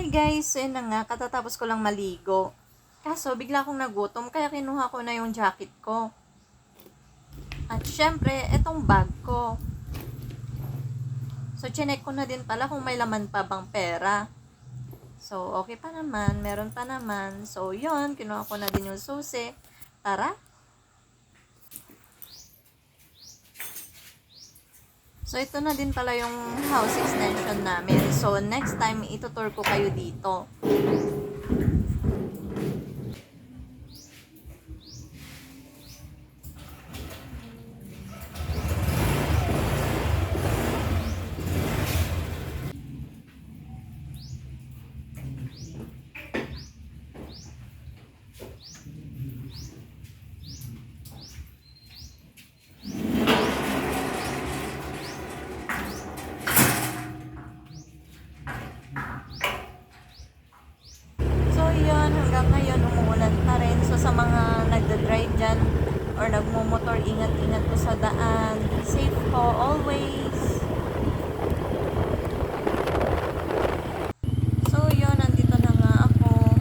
Hi guys, so yun na nga, katatapos ko lang maligo. Kaso, bigla akong nagutom, kaya kinuha ko na yung jacket ko. At syempre, etong bag ko. So, chinek ko na din pala kung may laman pa bang pera. So, okay pa naman, meron pa naman. So, yon kinuha ko na din yung susi. Tara! So, ito na din pala yung house extension namin. So, next time, itutour ko kayo dito. So, yun, hanggang ngayon, umuulan pa rin. So, sa mga nagda-drive dyan or nagmumotor, ingat-ingat po sa daan. Safe po, always. So, yun, nandito na nga ako.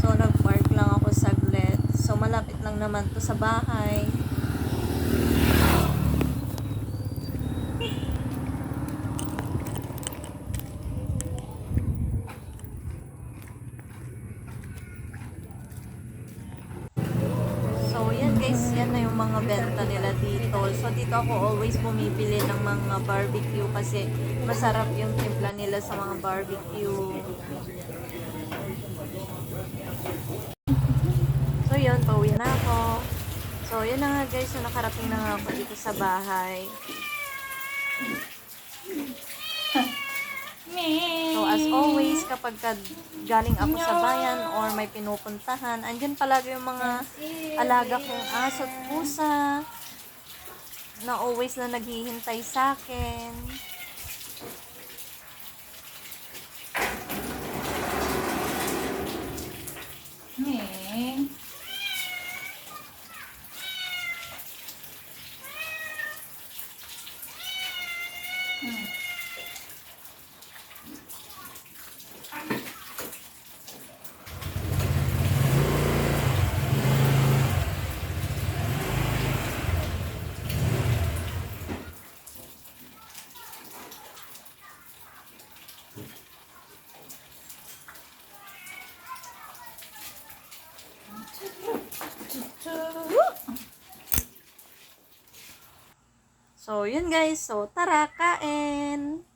So, nag-park lang ako saglit. So, malapit lang naman to sa bahay. So, yan guys, yan na yung mga benta nila dito. So, dito ako always bumibili ng mga barbecue kasi masarap yung timpla nila sa mga barbecue. So, yun, pauwi na ako. So, yun na nga guys, so nakarating na nga ako dito sa bahay. So, as always, kapag ka galing ako sa bayan or may pinupuntahan, andyan palagi yung mga alaga kong aso at pusa na always na naghihintay sa akin. Ming. So, yun guys. So, tara, kain!